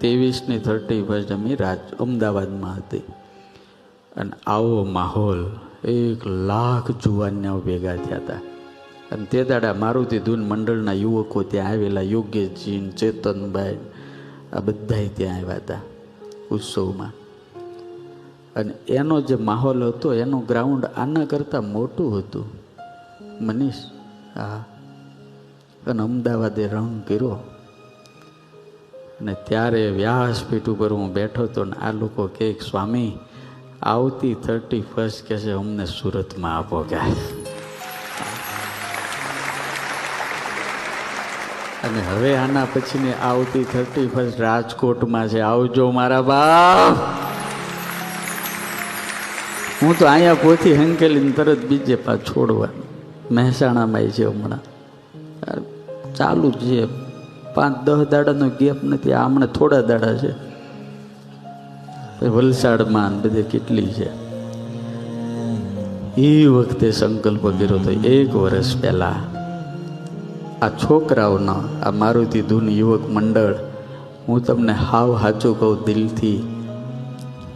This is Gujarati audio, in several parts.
ત્રેવીસની થર્ટી ફર્સ્ટ અમે રાજ અમદાવાદમાં હતી. અને આવો માહોલ, એક લાખ જુવાનીઓ ભેગા થયા હતા. અને તે દાડા મારુતિ ધૂન મંડળના યુવકો ત્યાં આવેલા યોગેશજી ને ચેતનભાઈ, આ બધાય ત્યાં આવ્યા હતા ઉત્સવમાં. અને એનો જે માહોલ હતો, એનું ગ્રાઉન્ડ આના કરતાં મોટું હતું. મનીષ, હા. અને અમદાવાદે રંગ કર્યો. અને ત્યારે વ્યાસપીઠ ઉપર હું બેઠો હતો ને આ લોકો કે, સ્વામી, આવતી થર્ટી ફર્સ્ટ કે છે અમને સુરતમાં આપો કે અને હવે આના પછીની આવતી થર્ટી ફર્સ્ટ રાજકોટમાં છે. આવજો મારા બાપ. હું તો અહીંયા પોથી હંકેલીને તરત બીજે પા છોડવાનું મહેસાણામાં છે હમણાં. ચાલુ છે. પાંચ દસ દાડાનો ગેપ નથી, આ હમણાં થોડા દાડા છે. વલસાડમાં બધે કેટલી છે. એ વખતે સંકલ્પ કર્યો હતો એક વર્ષ પહેલા આ છોકરાઓનો, આ મારુતિ ધૂન યુવક મંડળ, હું તમને હાવ હાચું કહું દિલથી,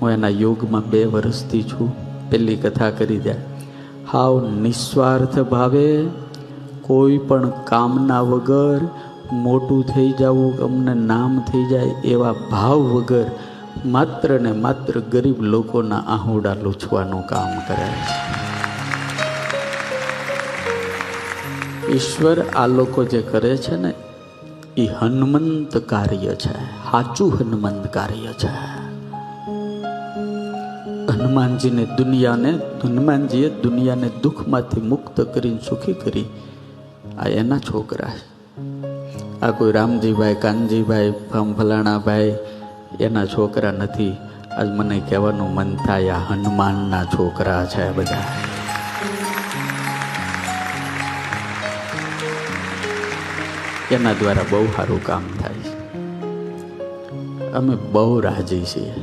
હું એના યોગમાં બે વર્ષથી છું પેલી કથા કરી દે. હાવ નિસ્વાર્થ ભાવે કોઈ પણ કામના વગર મોટું થઈ જવું, અમને નામ થઈ જાય એવા ભાવ વગર માત્ર ને માત્ર ગરીબ લોકોના આહુડા લૂછવાનું કામ કરે છે. ઈશ્વર આ લોકો જે કરે છે ને એ હનુમંત કાર્ય છે, સાચું હનુમંત કાર્ય છે. હનુમાનજીને દુનિયાને, હનુમાનજીએ દુનિયાને દુઃખમાંથી મુક્ત કરીને સુખી કરી, આ એના છોકરા છે. આ કોઈ રામજીભાઈ, કાનજીભાઈ ફલાણાભાઈ એના છોકરા નથી. આજ મને કહેવાનું મન થાય આ હનુમાનના છોકરા છે બધા. એના દ્વારા બહુ સારું કામ થાય છે. અમે બહુ રાજી છીએ.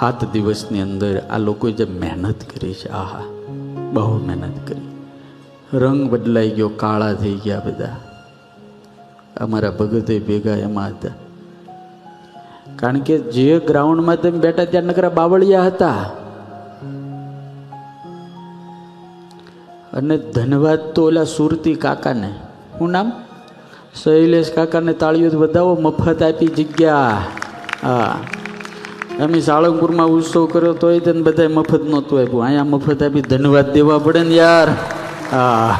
સાત દિવસની અંદર આ લોકોએ જે મહેનત કરી છે, આહા, બહુ મહેનત કરી. રંગ બદલાઈ ગયો, કાળા થઈ ગયા બધા. અમારા ભગતે ભેગા એમાં હતા. કારણ કે જે ગ્રાઉન્ડમાં તમે બેઠા ત્યાં નકરા બાવળિયા હતા. અને ધન્યવાદ તો ઓલા સુરતી કાકાને. શું નામ? શૈલેષ કાકાને તાળીઓ બતાવો મફત આપી જગ્યા. હા. અમે સાળંગપુરમાં ઉત્સવ કર્યો તોય તેને બધા મફત નહોતું આપ્યું. અહીંયા મફત આપી ધન્યવાદ દેવા પડે ને યાર. હા.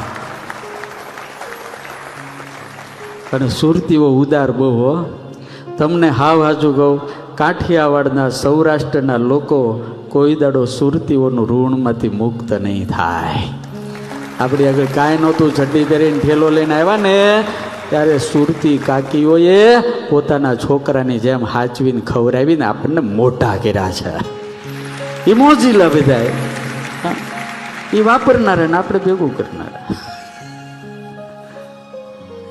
અને સુરતીઓ ઉદાર બહુ, હો. તમને હાવ હાજુ કહું, કાઠિયાવાડના સૌરાષ્ટ્રના લોકો કોઈ દાડો સુરતીઓનું ઋણમાંથી મુક્ત નહીં થાય. આપણી આગળ કાંઈ નહોતું ચડ્ડી પહેરીને ઠેલો લઈને આવ્યા ને, ત્યારે સુરતી કાકીઓએ પોતાના છોકરાની જેમ હાચવીને ખવડાવીને આપણને મોટા કર્યા છે. એ મોજીલા બધા એ વાપરનારા ને આપણે ભેગું કરનારા.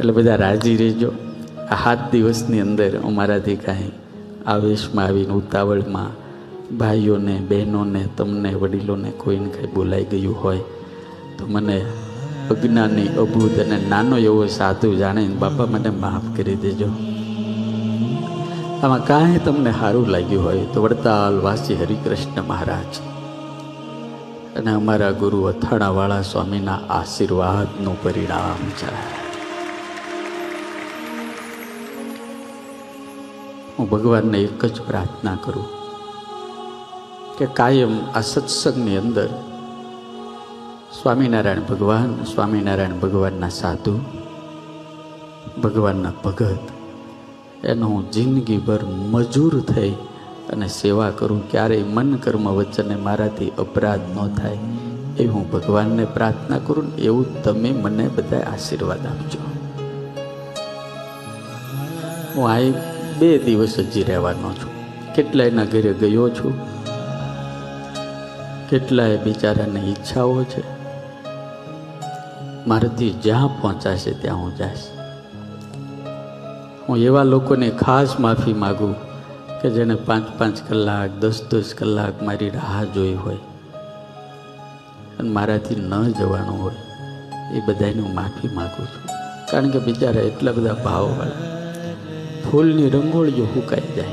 એટલે બધા રાજી રહેજો. આ સાત દિવસની અંદર અમારાથી કાંઈ આવેશમાં આવીને ઉતાવળમાં ભાઈઓને, બહેનોને, તમને, વડીલોને કોઈને કાંઈ બોલાઈ ગયું હોય તો મને અજ્ઞાની, અભૂત અને નાનો એવો સાધુ જાણીને બાપા મને માફ કરી દેજો. આમાં કાંઈ તમને સારું લાગ્યું હોય તો વડતાલ વાસી હરિકૃષ્ણ મહારાજ અને અમારા ગુરુ અથાણાવાળા સ્વામીના આશીર્વાદનું પરિણામ છે. હું ભગવાનને એક જ પ્રાર્થના કરું કે કાયમ આ સત્સંગની અંદર સ્વામિનારાયણ ભગવાન, સ્વામિનારાયણ ભગવાનના સાધુ, ભગવાનના ભગત, એનો હું જિંદગીભર મજૂર થઈ અને સેવા કરું, ક્યારેય મન કર્મ વચને મારાથી અપરાધ ન થાય એ હું ભગવાનને પ્રાર્થના કરું ને એવું તમે મને બધા આશીર્વાદ આપજો. હું આ બે દિવસ હજી રહેવાનો છું. કેટલાયના ઘરે ગયો છું. કેટલાય બિચારાની ઈચ્છાઓ છે. મારાથી જ્યાં પહોંચાશે ત્યાં હું જઈશ. હું એવા લોકોને ખાસ માફી માગું કે જેને પાંચ પાંચ કલાક, દસ દસ કલાક મારી રાહ જોઈ હોય. અને મારાથી ન જવાનું હોય, એ બધાને હું માફી માગું છું. કારણ કે બિચારા એટલા બધા ભાવવાળા. ફૂલની રંગોળીઓ હુકાઈ જાય.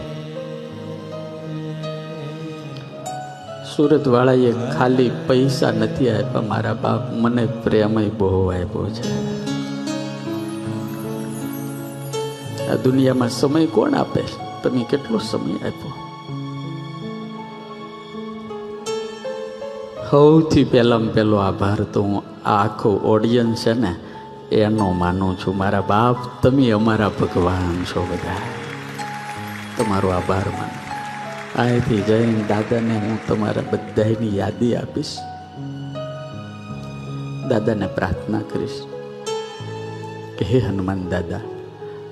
સુરત વાળાએ ખાલી પૈસા નથી આપ્યા. મારા બાપ મને પ્રેમય બહુ આપ્યો છે. આ દુનિયામાં સમય કોણ આપે? તમે કેટલો સમય આપ્યો? સૌથી પહેલામાં પહેલો આભાર તો હું આખો ઓડિયન્સ છે ને એનો માનું છું. મારા બાપ, તમે અમારા ભગવાન છો બધા. તમારો આભાર માનું. અહીંથી જઈને દાદાને હું તમારા બધાની યાદી આપીશ. દાદાને પ્રાર્થના કરીશ કે હે હનુમાન દાદા,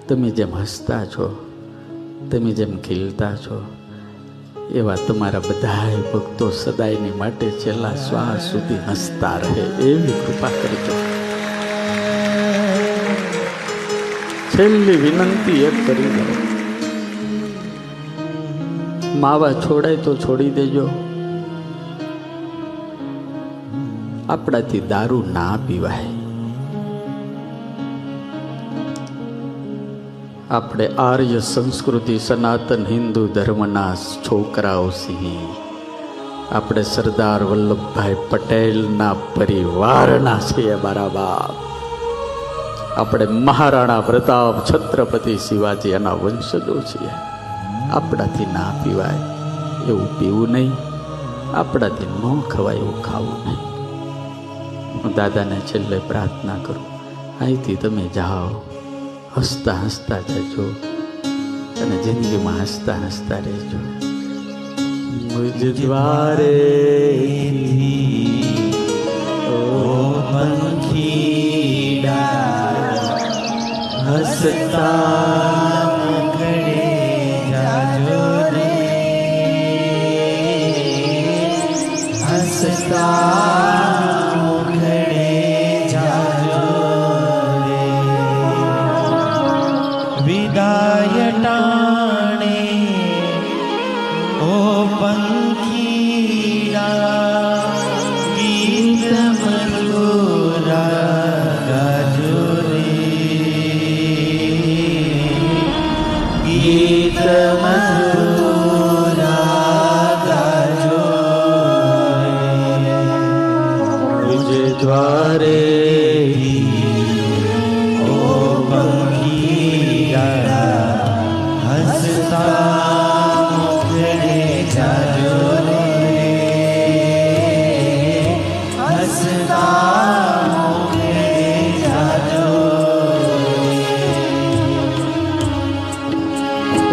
તમે જેમ હસતા છો, તમે જેમ ખીલતા છો, એવા તમારા બધાય ભક્તો સદાયની માટે છેલ્લા શ્વાસ સુધી હસતા રહે એવી કૃપા કરજો. છેલ્લી વિનંતી એક કરી દો. માવા છોડાય તો છોડી દેજો. આપણાથી દારૂ ના પીવાય. આપણે આર્ય સંસ્કૃતિ સનાતન હિન્દુ ધર્મના છોકરાઓ છીએ. આપણે સરદાર વલ્લભભાઈ પટેલના પરિવારના છીએ, મારા બાપ. આપણે મહારાણા પ્રતાપ છત્રપતિ શિવાજી એના વંશજો છીએ. આપણાથી ના પીવાય, એવું પીવું નહીં. આપણાથી ન ખવાય એવું ખાવું નહીં. હું દાદાને છેલ્લે પ્રાર્થના કરું, અહીંથી તમે જાઓ, હસતા હસતા જજો અને જિંદગીમાં હસતા હસતા રહેજો. મુજ દ્વારે હસતા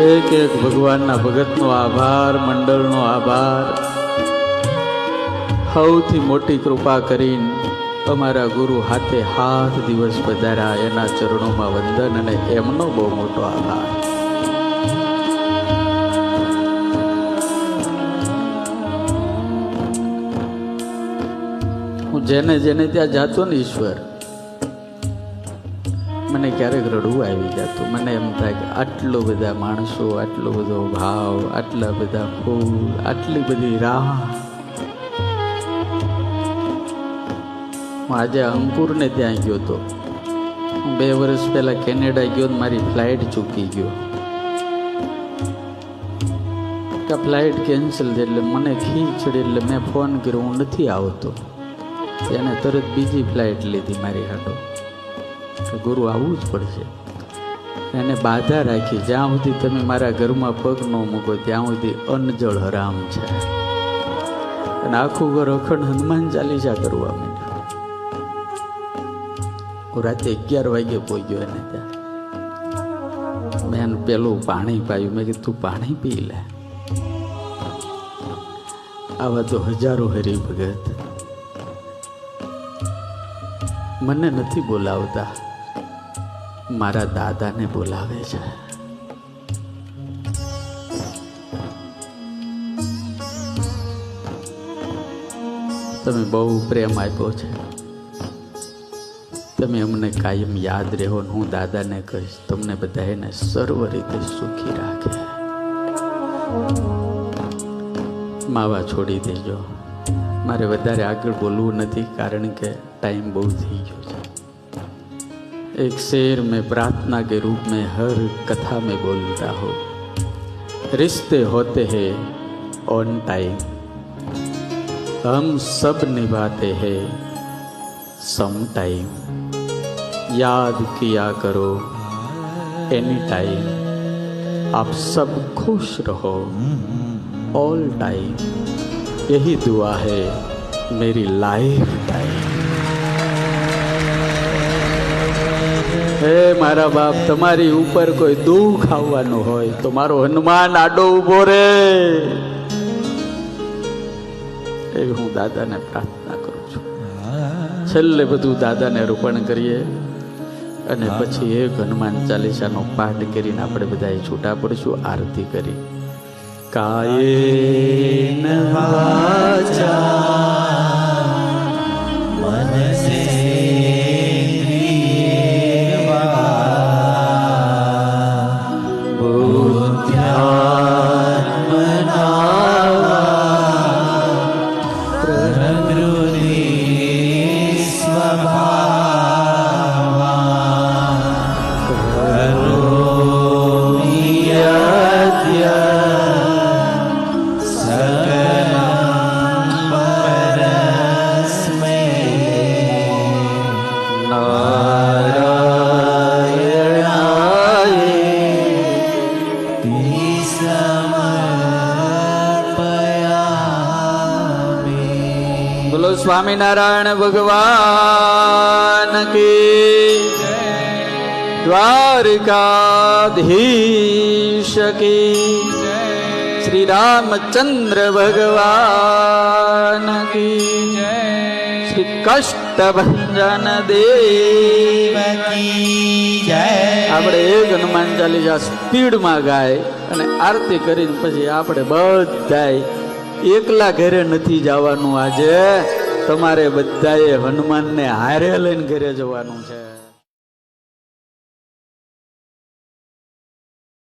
એક એક ભગવાનના ભગતનો આભાર મંડળનો આભાર સૌથી મોટી કૃપા કરીને અમારા ગુરુ હાથે હાથ દિવસ પધાર્યા, એના ચરણોમાં વંદન અને એમનો બહુ મોટો આભાર. હું જેને જેને ત્યાં જાતો ને ઈશ્વર, મને ક્યારેક રડવું આવી જતું. મને એમ થાય કે આટલો બધા માણસો, આટલો બધો ભાવ, આટલા બધા ફૂલ, આટલી બધી રાહ હું આજે અંકુરને ત્યાં ગયો હતો હું બે વર્ષ પહેલાં કેનેડા ગયો મારી ફ્લાઇટ ચૂકી ગયો. કે ફ્લાઇટ કેન્સલ થઈ એટલે મને ખીચડી એટલે મેં ફોન કર્યો, હું નથી આવતો. એને તરત બીજી ફ્લાઇટ લીધી મારી હાટો. ગુરુ આવવું જ પડશે. એને બાધા રાખી, જ્યાં સુધી તમે મારા ઘરમાં પગ ન મૂકો, ત્યાં સુધી અન્નજળ હરામ છે. અને આખું ઘર અખંડ હનુમાન ચાલીસા કરવા માંડ્યું. હું રાતે અગિયાર વાગે પહોંચ્યો એને ત્યાં. મેં એનું પેલું પાણી પાયું. મેં કીધું, તું પાણી પી લે. આવા તો હજારો હરિભગત મને નથી બોલાવતા. મારા દાદાને બોલાવે છે. તમે બહુ પ્રેમ આપ્યો છે. તમે અમને કાયમ યાદ રહો ને હું દાદાને કહીશ તમને બધાને સર્વ રીતે સુખી રાખે માવા છોડી દેજો મારે વધારે આગળ બોલવું નથી કારણ કે ટાઈમ બહુ થઈ ગયો છે एक शेर में प्रार्थना के रूप में हर कथा में बोलता हो रिश्ते होते हैं ऑन टाइम हम सब निभाते हैं सम टाइम याद किया करो एनी टाइम आप सब खुश रहो ऑल टाइम यही दुआ है मेरी लाइफ टाइम હે મારા બાપ તમારી ઉપર કોઈ દુઃખ આવવાનું હોય તો મારો હનુમાન આડો ઊભો રે એવી હું દાદાને પ્રાર્થના કરું છું છેલ્લે બધું દાદાને અર્પણ કરીએ અને પછી એક હનુમાન ચાલીસાનો પાઠ કરીને આપણે બધા છૂટા પડશું આરતી કરી. કાયે વાચા સ્વામિનારાયણ ભગવાન કી દ્વારકાધીશ કી શ્રી રામચંદ્ર ભગવાન કી શ્રી કષ્ટભંજન દેવ આપણે એક હનુમાન ચાલીસા સ્પીડમાં ગાય અને આરતી કરીને પછી આપણે બધાય એકલા ઘરે નથી જવાનું આજે. તમારે બધાએ હનુમાનને હારે લઈને ઘરે જવાનું છે.